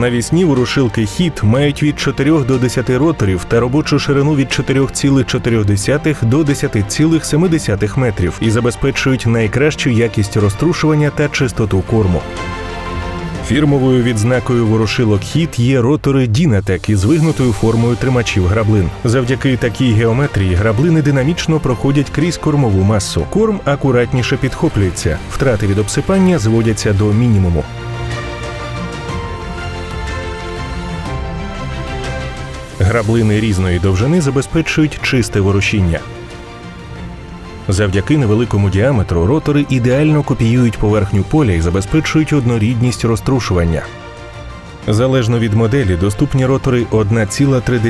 Навісні ворушилки хід мають від 4 до 10 роторів та робочу ширину від 4,4 до 10,7 метрів і забезпечують найкращу якість розтрушування та чистоту корму. Фірмовою відзнакою ворушилок хід є ротори Дінатек із вигнутою формою тримачів граблин. Завдяки такій геометрії граблини динамічно проходять крізь кормову масу. Корм акуратніше підхоплюється, втрати від обсипання зводяться до мінімуму. Граблини різної довжини забезпечують чисте ворушіння. Завдяки невеликому діаметру ротори ідеально копіюють поверхню поля і забезпечують однорідність розтрушування. Залежно від моделі доступні ротори 1,3,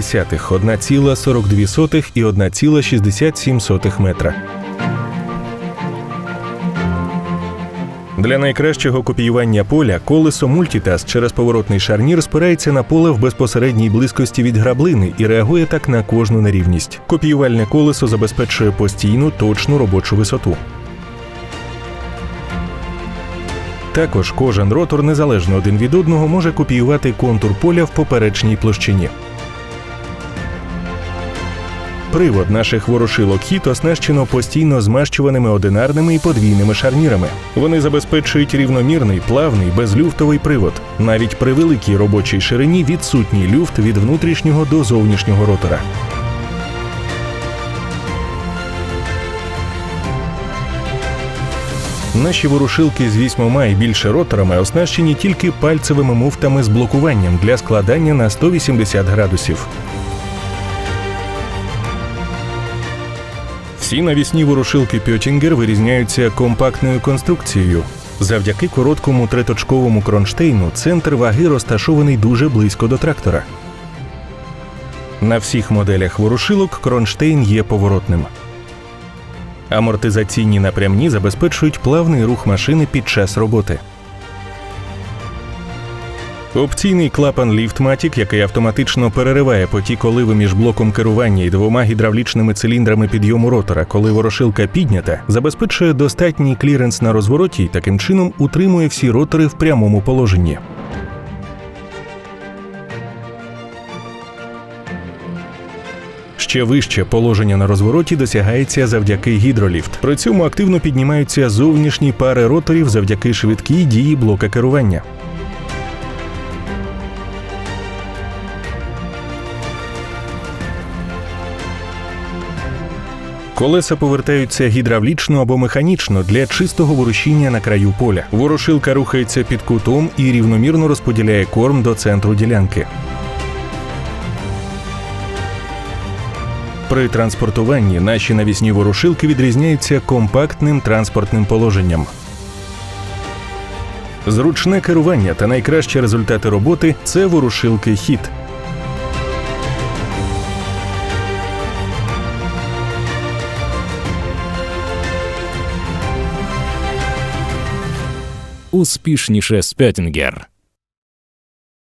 1,42 і 1,67 метра. Для найкращого копіювання поля колесо Multitask через поворотний шарнір спирається на поле в безпосередній близькості від граблини і реагує так на кожну нерівність. Копіювальне колесо забезпечує постійну точну робочу висоту. Також кожен ротор незалежно один від одного може копіювати контур поля в поперечній площині. Привод наших ворошилок хіт оснащено постійно змащуваними одинарними і подвійними шарнірами. Вони забезпечують рівномірний, плавний, безлюфтовий привод. Навіть при великій робочій ширині відсутній люфт від внутрішнього до зовнішнього ротора. Наші ворушилки з вісьмома і більше роторами оснащені тільки пальцевими муфтами з блокуванням для складання на 180 градусів. Всі навісні ворушилки Пьотінгер вирізняються компактною конструкцією. Завдяки короткому триточковому кронштейну центр ваги розташований дуже близько до трактора. На всіх моделях ворушилок кронштейн є поворотним. Амортизаційні напрямні забезпечують плавний рух машини під час роботи. Опційний клапан Ліфтматік, який автоматично перериває потік оливи між блоком керування і двома гідравлічними циліндрами підйому ротора, коли ворошилка піднята, забезпечує достатній кліренс на розвороті і таким чином утримує всі ротори в прямому положенні. Ще вище положення на розвороті досягається завдяки гідроліфт. При цьому активно піднімаються зовнішні пари роторів завдяки швидкій дії блока керування. Колеса повертаються гідравлічно або механічно для чистого ворушіння на краю поля. Ворошилка рухається під кутом і рівномірно розподіляє корм до центру ділянки. При транспортуванні наші навісні ворушилки відрізняються компактним транспортним положенням. Зручне керування та найкращі результати роботи це ворушилки хід. Успішніше Спеттінгер.